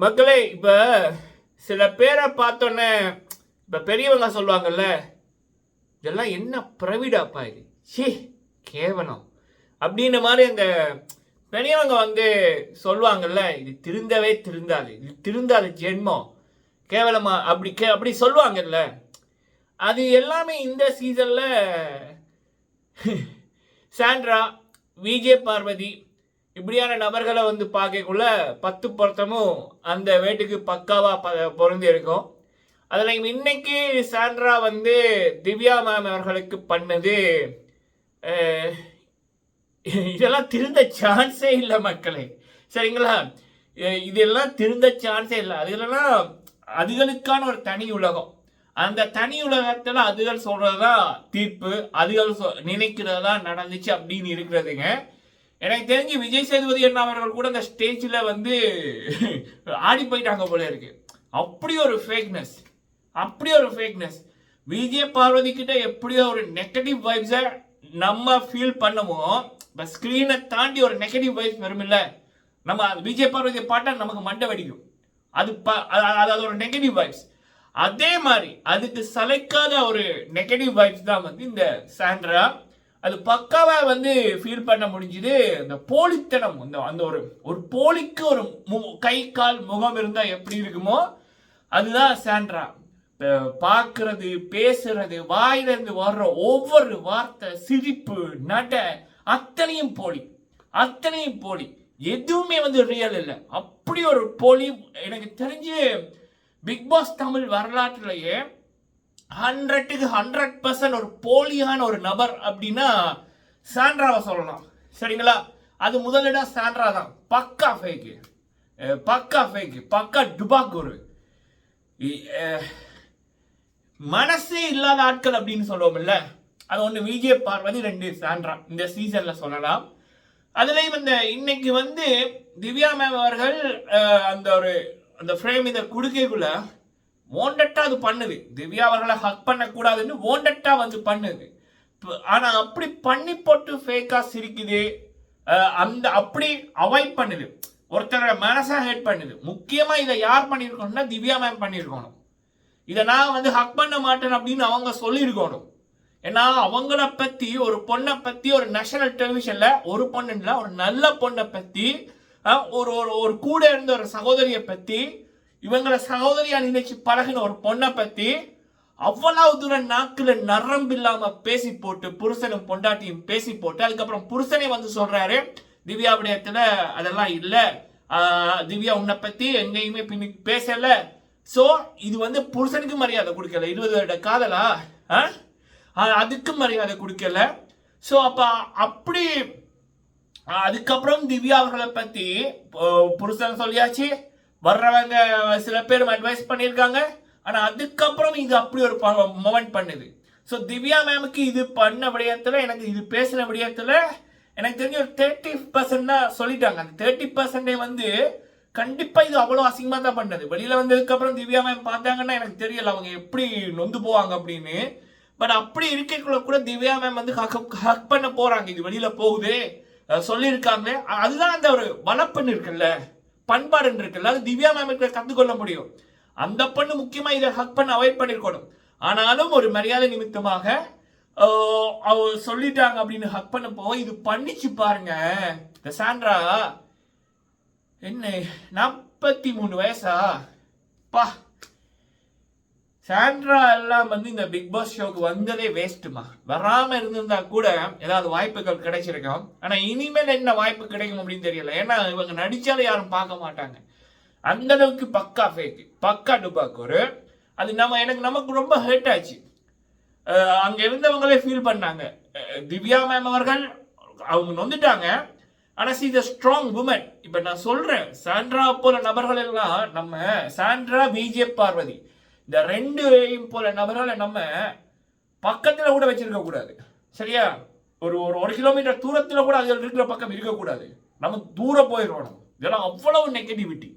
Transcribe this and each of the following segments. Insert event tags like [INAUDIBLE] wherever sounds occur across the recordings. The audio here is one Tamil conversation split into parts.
மக்களே இப்ப சில பேரை பார்த்தோன்னே இப்ப பெரியவங்க சொல்லுவாங்கல்ல இதெல்லாம் என்ன பிரவிடாப்பா இது? ஷே கேவலம். அப்படின்ற மாதிரி அந்த பெரியவங்க வந்து சொல்லுவாங்கல்ல இது திருந்தவே திருந்தாது இது திருந்தாது ஜென்மம் கேவலமா? அப்படி கே அப்படி சொல்லுவாங்கல்ல. அது எல்லாமே இந்த சீசன்ல [LAUGHS] சாண்ட்ரா விஜே பார்வதி இப்படியான நபர்களை வந்து பார்க்கக்குள்ள பத்து பொருத்தமும் அந்த வேட்டுக்கு பக்காவாக ப- பொருந்தி இருக்கும். அதில் இன்னைக்கு சாண்ட்ரா வந்து திவ்யா மேம் அவர்களுக்கு பண்ணது இதெல்லாம் திருந்த சான்ஸே இல்லை மக்களே. சரிங்களா? இதெல்லாம் திருந்த சான்ஸே இல்லை. அதுலாம் அதுகளுக்கான ஒரு தனி உலகம். அந்த தனி உலகத்தில் அதுகள் சொல்கிறது தான் தீர்ப்பு. அதுகள் சொ- நினைக்கிறதா நடந்துச்சு அப்படின்னு இருக்கிறதுங்க. எனக்கு தெரிஞ்சு விஜய் சேதுபதி அண்ணா அவர்கள் கூட அந்த ஸ்டேஜில் வந்து ஆடி போயிட்டாங்க போல இருக்கு. அப்படி ஒரு ஃபேக்னஸ் அப்படி ஒரு ஃபேக்னஸ் விஜய் பார்வதி கிட்ட எப்படியோ ஒரு நெகட்டிவ் வைப்ஸை நம்ம ஃபீல் பண்ணுமோ இப்போ ஸ்க்ரீனை தாண்டி ஒரு நெகட்டிவ் வைப்ஸ் வரும்ல நம்ம விஜய் பார்வதியை பாட்டா நமக்கு மண்டை வடிக்கும். அது ப- அது- அது ஒரு நெகட்டிவ் வைப்ஸ் அதே மாதிரி அதுக்கு சலைக்காத ஒரு நெகட்டிவ் வைப்ஸ் தான் வந்து இந்த சாண்ட்ரா. அது பக்காவாக வந்து ஃபீல் பண்ண முடிஞ்சுது. அந்த போலித்தனம் அந்த அந்த ஒரு ஒரு போலிக்கு ஒரு மு- கை கால் முகம் இருந்தால் எப்படி இருக்குமோ அதுதான் சாண்ட்ரா பார்க்கறது பேசுறது வாயிலிருந்து வர்ற ஒவ்வொரு வார்த்தை சிரிப்பு நட அத்தனையும் போலி. அத்தனையும் போலி. எதுவுமே வந்து ரியல் இல்லை. அப்படி ஒரு போலி எனக்கு தெரிஞ்சு பிக் பாஸ் தமிழ் வரலாற்றுலேயே ஹண்ட்ரட்டுக்கு ஹண்ட்ரட் பர்சன்ட் ஒரு போலியான ஒரு நபர் அப்படின்னா சாண்ட்ராவை சொல்லலாம். சரிங்களா? அது முதலிடம் சாண்ட்ரா தான். பக்கா ஃபேக்கு பக்கா ஃபேக்கு பக்கா டுபாக்கூர் மனசே இல்லாத ஆட்கள் அப்படின்னு சொல்லுவோம்ல அது ஒன்று விஜய பார்வதி ரெண்டு சாண்ட்ரா. இந்த சீசனில் சொல்லலாம். அதுலேயும் இந்த இன்னைக்கு வந்து திவ்யா மேம் அவர்கள் அந்த ஒரு அந்த ஃப்ரேம் இதை கொடுக்கக்குள்ள ஓண்டட்டா அது பண்ணுது. திவ்யா அவர்களை ஹக் பண்ணக்கூடாதுன்னு ஓண்டட்டா வந்து பண்ணுது. ஆனால் ஆனா அப்படி பண்ணி போட்டு ஃபேக்கா சிரிக்குது அந்த அப்படி அவாய்ட் பண்ணுது. ஒருத்தரோட மனசை ஹேட் பண்ணுது. முக்கியமா இதை யார் பண்ணியிருக்கணும்னா திவ்யா மேம் பண்ணியிருக்கணும். இதை நான் வந்து ஹக் பண்ண மாட்டேன் அப்படின்னு அவங்க சொல்லியிருக்கணும். ஏன்னா அவங்கள பத்தி ஒரு பொண்ணை பத்தி ஒரு நேஷனல் டெலிவிஷன்ல ஒரு பொண்ணு ஒரு நல்ல பொண்ணை பத்தி ஒரு ஒரு ஒரு கூட இருந்த ஒரு சகோதரியை பத்தி இவங்கள சகோதரியா நினைச்சு பழகின ஒரு பொண்ணை பத்தி அவ்வளவு தூரம் நாக்குல நரம்பு இல்லாம பேசி போட்டு புருஷனும் பொண்டாட்டியும் பேசி போட்டு அதுக்கப்புறம் புருஷனே வந்து சொல்றாரு திவ்யா விடயத்துல அதெல்லாம் இல்ல. திவ்யா உன்னை பத்தி எங்கேயுமே பின்னி பேசல. சோ இது வந்து புருஷனுக்கு மரியாதை கொடுக்கல. இருபது வருட காதலா? ஆ? அதுக்கு மரியாதை கொடுக்கல. சோ அப்ப அப்படி அதுக்கப்புறம் திவ்யா அவர்களை பத்தி புருஷன் சொல்லியாச்சு வர்றவங்க சில பேர் அட்வைஸ் பண்ணியிருக்காங்க. ஆனால் அதுக்கப்புறம் இது அப்படி ஒரு மொமெண்ட் பண்ணுது. ஸோ திவ்யா மேமுக்கு இது பண்ண விடயத்தில் எனக்கு இது பேசின விடயத்தில் எனக்கு தெரிஞ்ச ஒரு தேர்ட்டி பர்சன்ட் தான் சொல்லிட்டாங்க. அந்த தேர்ட்டி பர்சன்டே வந்து கண்டிப்பாக இது அவ்வளோ அசிங்கமாக தான் பண்ணது. வெளியில் வந்ததுக்கப்புறம் திவ்யா மேம் பார்த்தாங்கன்னா எனக்கு தெரியல அவங்க எப்படி நொந்து போவாங்க அப்படின்னு. பட் அப்படி இருக்கக்குள்ள கூட திவ்யா மேம் வந்து ஹக் ஹக் பண்ண போகிறாங்க இது வெளியில் போகுது சொல்லியிருக்காங்க. அதுதான் அந்த ஒரு வளப்பெண் இருக்குல்ல. பண்பாடுன்னு இருக்குல்ல அது திவ்யா மேமுக்கு கொள்ள முடியும். அந்த பொண்ணு முக்கியமாக இதை ஹக் பண்ண அவாய்ட் பண்ணிருக்கணும். ஆனாலும் ஒரு மரியாதை நிமித்தமாக அஹ், சொல்லிட்டாங்க அப்படின்னு ஹக் பண்ணப்போ இது பண்ணிச்சு பாருங்க. இந்த சாண்ட்ரா என்ன நாற்பத்தி மூணு வயசா? பா சாண்ட்ரா எல்லாம் வந்து இந்த பிக் பாஸ் ஷோக்கு வந்ததே வேஸ்ட்டுமா வராமல் இருந்திருந்தா கூட ஏதாவது வாய்ப்புகள் கிடைச்சிருக்கும். ஆனால் இனிமேல் என்ன வாய்ப்பு கிடைக்கும் அப்படின்னு தெரியல. ஏன்னா இவங்க நடித்தாலும் யாரும் பார்க்க மாட்டாங்க. அந்த அளவுக்கு பக்கா ஃபேக்கு பக்கா டுபாக்கூர் அது நம்ம எனக்கு நமக்கு ரொம்ப ஹர்ட் ஆச்சு. அங்கே இருந்தவங்களே ஃபீல் பண்ணாங்க. திவ்யா மேம் அவர்கள் அவங்க நொந்துட்டாங்க. ஆனால் சி த ஸ்ட்ராங் உமன் இப்போ நான் சொல்கிறேன் சாண்ட்ரா போல நபர்கள் எல்லாம் நம்ம சாண்ட்ரா பிஜே பார்வதி இந்த ரெண்டு போல நபரால் நம்ம பக்கத்தில் கூட வச்சிருக்க கூடாது. சரியா? ஒரு ஒரு ஒரு கிலோமீட்டர் தூரத்தில் கூட அதில் இருக்கிற பக்கம் இருக்கக்கூடாது நம்ம தூரம் போயிடணும். இதெல்லாம் அவ்வளவு நெகட்டிவிட்டி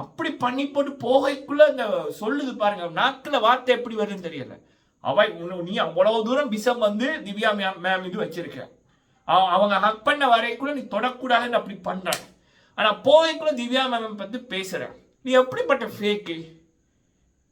அப்படி பண்ணி போட்டு போகைக்குள்ள இந்த சொல்லுது பாருங்க நாக்கில் வார்த்தை எப்படி வருதுன்னு தெரியல. அவ நீ அவ்வளவு தூரம் விஷம் வந்து திவ்யா மேம் மேம் இது வச்சிருக்க. அவங்க ஹக் பண்ண வரைக்குள்ள நீ தொடக்கூடாதுன்னு அப்படி பண்ற ஆனா போகைக்குள்ள திவ்யா மேம் பத்தி பேசுறேன். நீ எப்படிப்பட்ட ஃபேக்கு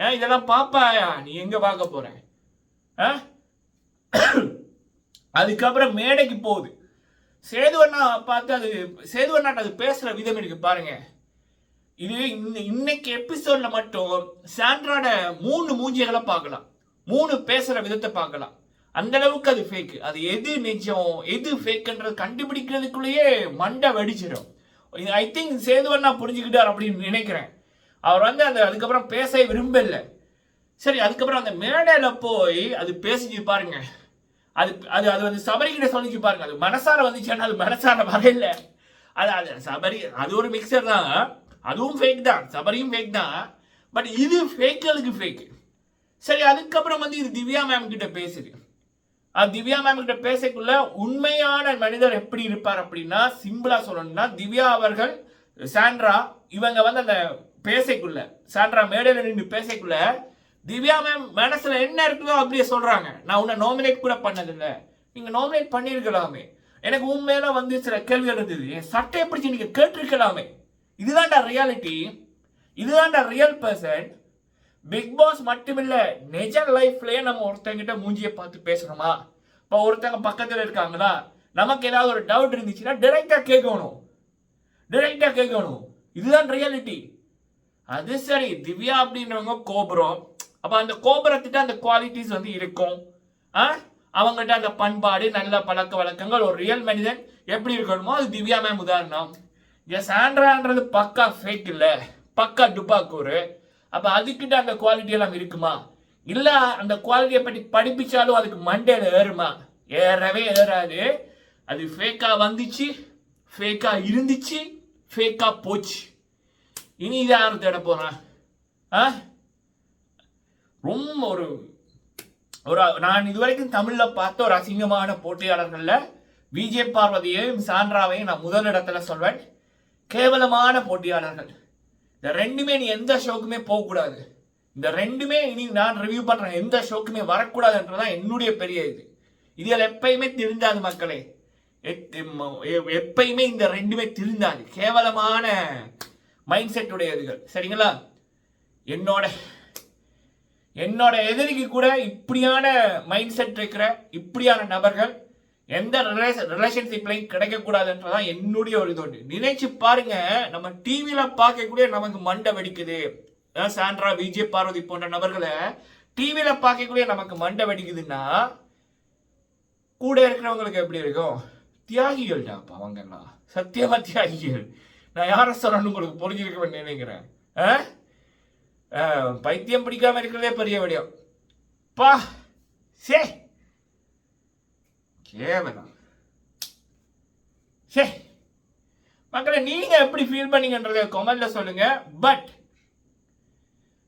ஆ இதெல்லாம் பாப்பாயா? நீ எங்கே பார்க்க போகிற ஆ? அதுக்கப்புறம் மேடைக்கு போகுது. சேதுவண்ணா பார்த்து அது சேதுவண்ணாட்ட அது பேசுகிற விதம் இருக்கு பாருங்க. இது இன்ன- இன்னைக்கு எபிசோடில் மட்டும் சாண்ட்ராட மூணு மூஞ்சிகளை பார்க்கலாம். மூணு பேசுகிற விதத்தை பார்க்கலாம். அந்த அளவுக்கு அது ஃபேக்கு அது எது நிஜம் எது ஃபேக்குன்றது கண்டுபிடிக்கிறதுக்குள்ளேயே மண்டை வெடிச்சிடும் ஐ திங்க் சேதுவண்ணா புரிஞ்சுக்கிட்டார் அப்படின்னு நினைக்கிறேன். அவர் வந்து அந்த அதுக்கப்புறம் பேச விரும்பல. சரி அதுக்கப்புறம் அந்த மேடையில் போய் அது பேசிச்சு பாருங்க. அது அது அது வந்து சபரிகிட்ட சொல்லிச்சு பாருங்க. அது மனசார வந்துச்சுன்னா அது மனசார வரையில அது அது சபரி அது ஒரு மிக்சர் தான். அதுவும் ஃபேக் தான். சபரியும் ஃபேக் தான். பட் இது ஃபேக்களுக்கு ஃபேக் சரி அதுக்கப்புறம் வந்து இது திவ்யா மேம் கிட்ட பேசுது. அது திவ்யா மேம் கிட்ட பேசக்குள்ள உண்மையான மனிதர் எப்படி இருப்பார் அப்படின்னா சிம்பிளா சொல்லணும்னா திவ்யா அவர்கள் சாண்ட்ரா இவங்க வந்து அந்த பேசைக்குள்ள சாண்ட்ரா மேடையில் நின்று பேசைக்குள்ள திவ்யா மேம் மனசில் என்ன இருக்குதோ அப்படியே சொல்கிறாங்க நான் உன்னை நாமினேட் கூட பண்ணதில்லை. நீங்கள் நாமினேட் பண்ணியிருக்கலாமே. எனக்கு உண்மையில வந்து சில கேள்விகள் இருந்தது. என் சட்டையை பிடிச்சி நீங்கள் கேட்டிருக்கலாமே. இதுதான்டா ரியாலிட்டி இதுதான்டா ரியல் பர்சன் பிக் பாஸ் மட்டுமில்லை நிஜ லைஃப்லயே நம்ம ஒருத்தங்கிட்ட மூஞ்சியை பார்த்து பேசணுமா? இப்போ ஒருத்தங்க பக்கத்தில் இருக்காங்களா? நமக்கு ஏதாவது ஒரு டவுட் இருந்துச்சுன்னா டிரெக்டாக கேட்கணும். டைரக்டா கேட்கணும். இதுதான் ரியாலிட்டி அது சரி திவ்யா அப்படின்றவங்க கோபுரம். அப்போ அந்த கோபுரத்திட்ட அந்த குவாலிட்டிஸ் வந்து இருக்கும். ஆ? அவங்ககிட்ட அந்த பண்பாடு நல்ல பழக்க வழக்கங்கள் ஒரு ரியல் மனிதன் எப்படி இருக்கணுமோ அது திவ்யா மேம் உதாரணம். எஸ் ஆண்ட்ரான்றது பக்கா ஃபேக் இல்லை. பக்கா டுபாக்கூரு அப்போ அதுக்கிட்ட அந்த குவாலிட்டி எல்லாம் இருக்குமா? இல்லை அந்த குவாலிட்டியை பற்றி படிப்பிச்சாலும் அதுக்கு மண்டையில் ஏறுமா? ஏறவே ஏறாது. அது ஃபேக்காக வந்துச்சு ஃபேக்காக இருந்துச்சு ஃபேக்காக போச்சு. இனி இதை யாரும் தேட போறான். ஆ? ரொம்ப ஒரு ஒரு நான் இதுவரைக்கும் தமிழ்ல பார்த்த ஒரு அசிங்கமான போட்டியாளர்கள்ல விஜய் பார்வதியையும் சாண்ட்ராவையும் நான் முதல் இடத்துல சொல்வேன். கேவலமான போட்டியாளர்கள். இந்த ரெண்டுமே நீ எந்த ஷோக்குமே போகக்கூடாது. இந்த ரெண்டுமே இனி நான் ரிவ்யூ பண்றேன். எந்த ஷோக்குமே வரக்கூடாதுன்றதான் என்னுடைய பெரிய இது. இதில் எப்பயுமே திருந்தாது மக்களே. எத்- எப்பயுமே இந்த ரெண்டுமே திருந்தாது. கேவலமான மைண்ட் செட் உடையதுகள். சரிங்களா? என்னோட என்னோட எதிரிக்கு கூட இப்படியான மைண்ட் செட் இருக்கிற இப்படியான நபர்கள் எந்த ரிலேஷன்ஷிப்லையும் கிடைக்கக்கூடாதுன்றதான் என்னுடைய ஒரு இது நினைச்சு பாருங்க நம்ம டிவியில பார்க்கக்கூடிய நமக்கு மண்டை வெடிக்குது. சாண்ட்ரா விஜய் பார்வதி போன்ற நபர்களை டிவியில பார்க்கக்கூடிய நமக்கு மண்டை வெடிக்குதுன்னா கூட இருக்கிறவங்களுக்கு எப்படி இருக்கும்? தியாகிகள் டாப்பா அவங்கெல்லாம் சத்தியமா தியாகிகள். நான் யாரை சொல்லணும்னு உங்களுக்கு புரிஞ்சிருக்கணும்னு நினைக்கிறேன். ஆ? பைத்தியம் பிடிக்காம இருக்கிறதே பெரிய விடியம். பா சே. கேவலம். சே. மக்களை நீங்கள் எப்படி ஃபீல் பண்ணீங்கன்றத கொமெண்டில் சொல்லுங்கள் பட்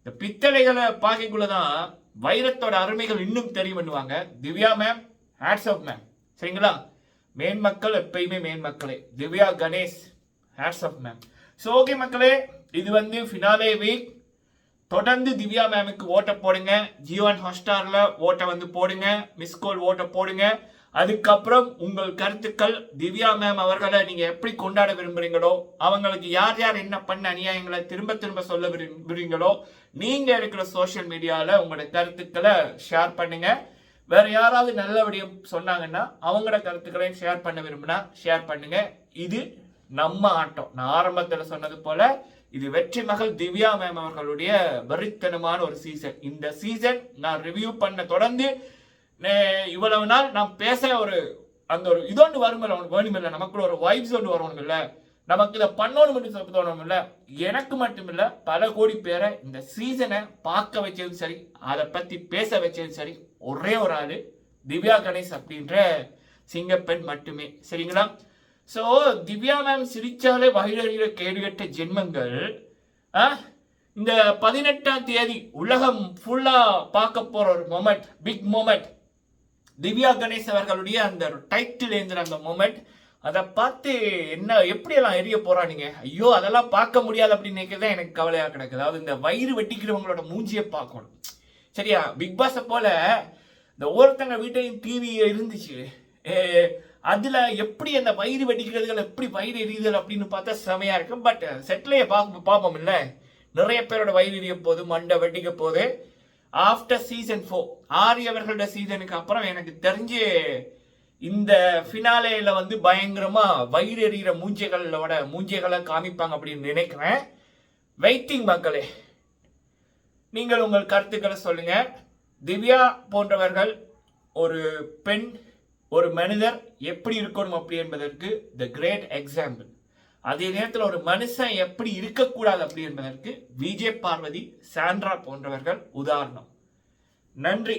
இந்த பித்தளைகளை பார்க்கக்குள்ளதான் வைரத்தோட அருமைகள் இன்னும் தெரியும் பண்ணுவாங்க. Divya ma'am hats off ma'am சரிங்களா? மேன்மக்கள் எப்பயுமே மேன்மக்களே. Divya Ganesh. Hats off ma'am so okay மக்களே இது வந்து ஃபினாலே வீக் தொடர்ந்து திவ்யா மேமுக்கு ஓட்டை போடுங்க. ஜியோன் ஹாஸ்டாரில் ஓட்டை வந்து போடுங்க. மிஸ் கால் ஓட்டை போடுங்க. அதுக்கப்புறம் உங்கள் கருத்துக்கள் திவ்யா மேம் அவர்களை நீங்கள் எப்படி கொண்டாட விரும்புறீங்களோ அவங்களுக்கு யார் யார் என்ன பண்ண அநியாயங்களை திரும்ப திரும்ப சொல்ல விரும்புறீங்களோ நீங்கள் இருக்கிற சோஷியல் மீடியாவில் உங்களோட கருத்துக்களை ஷேர் பண்ணுங்க. வேற யாராவது நல்ல விடயம் சொன்னாங்கன்னா அவங்களோட கருத்துக்களையும் ஷேர் பண்ண விரும்பினா ஷேர் பண்ணுங்க. இது நம்ம ஆட்டம். நான் ஆரம்பத்தில் சொன்னது போல இது வெற்றி மகள் திவ்யா மேம் அவர்களுடைய வெறித்தனமான ஒரு சீசன் இந்த சீசன் நான் ரிவ்யூ பண்ண தொடர்ந்து இவ்வளவு நாள் நான் பேச ஒரு அந்த ஒரு இதொன்று வருமில்ல உனக்கு வேணுமில்ல நமக்குள்ள ஒரு வைப்ஸ் ஒன்று வரணுமில்ல. நமக்கு இதை பண்ணணும் சொல்லி தோணுமில்ல. எனக்கு மட்டுமில்ல பல கோடி பேரை இந்த சீசனை பார்க்க வச்சதும் சரி அதை பற்றி பேச வச்சதும் சரி ஒரே ஒரு ஆள் திவ்யா கணேஷ் அப்படின்ற சிங்கப்பெண் மட்டுமே. சரிங்களா? ஸோ திவ்யா மேம் சிரிச்சாலே வயிறறிகிற கேடுகட்ட ஜென்மங்கள் ஆ, இந்த பதினெட்டாம் தேதி உலகம் ஃபுல்லாக பார்க்க போகிற ஒரு moment big moment Divya Ganesh அவர்களுடைய அந்த டைட்டில் எழுந்துற அந்த மொமெண்ட் அதை பார்த்து என்ன எப்படியெல்லாம் எரிய போறானுங்க ஐயோ அதெல்லாம் பார்க்க முடியாது அப்படின்னு நினைக்கிறதா எனக்கு கவலையாக கிடக்குது. அதாவது இந்த வயிறு வெட்டிக்கிறவங்களோட மூஞ்சியை பார்க்கணும். சரியா? பிக் பாஸை போல இந்த ஒருத்தங்க வீட்டையும் டிவி இருந்துச்சு. ஏ, அதில் எப்படி அந்த வயிறு வெடிக்கிறதுகள் எப்படி வயிறு எரியுதல் அப்படின்னு பார்த்தா செமையாக இருக்கும். பட் செட்டிலையே பார்க்க பார்ப்போம் இல்லை நிறைய பேரோட வயிறு எரிய போது மண்டை வெடிக்க போது ஆஃப்டர் சீசன் ஃபோர் ஆரி அவர்களோட சீசனுக்கு அப்புறம் எனக்கு தெரிஞ்சு இந்த ஃபினாலேயில் வந்து பயங்கரமாக வயிறு எறிகிற மூஞ்சைகளோட மூஞ்சைகளை காமிப்பாங்க அப்படின்னு நினைக்கிறேன். வெயிட்டிங் மக்களே நீங்கள் உங்கள் கருத்துக்களை சொல்லுங்கள் திவ்யா போன்றவர்கள் ஒரு பெண் ஒரு மனிதர் எப்படி இருக்கணும் அப்படி என்பதற்கு த கிரேட் எக்ஸாம்பிள் அதே நேரத்தில் ஒரு மனுஷன் எப்படி இருக்கக்கூடாது அப்படி என்பதற்கு விஜய் பார்வதி சாண்ட்ரா போன்றவர்கள் உதாரணம். நன்றி.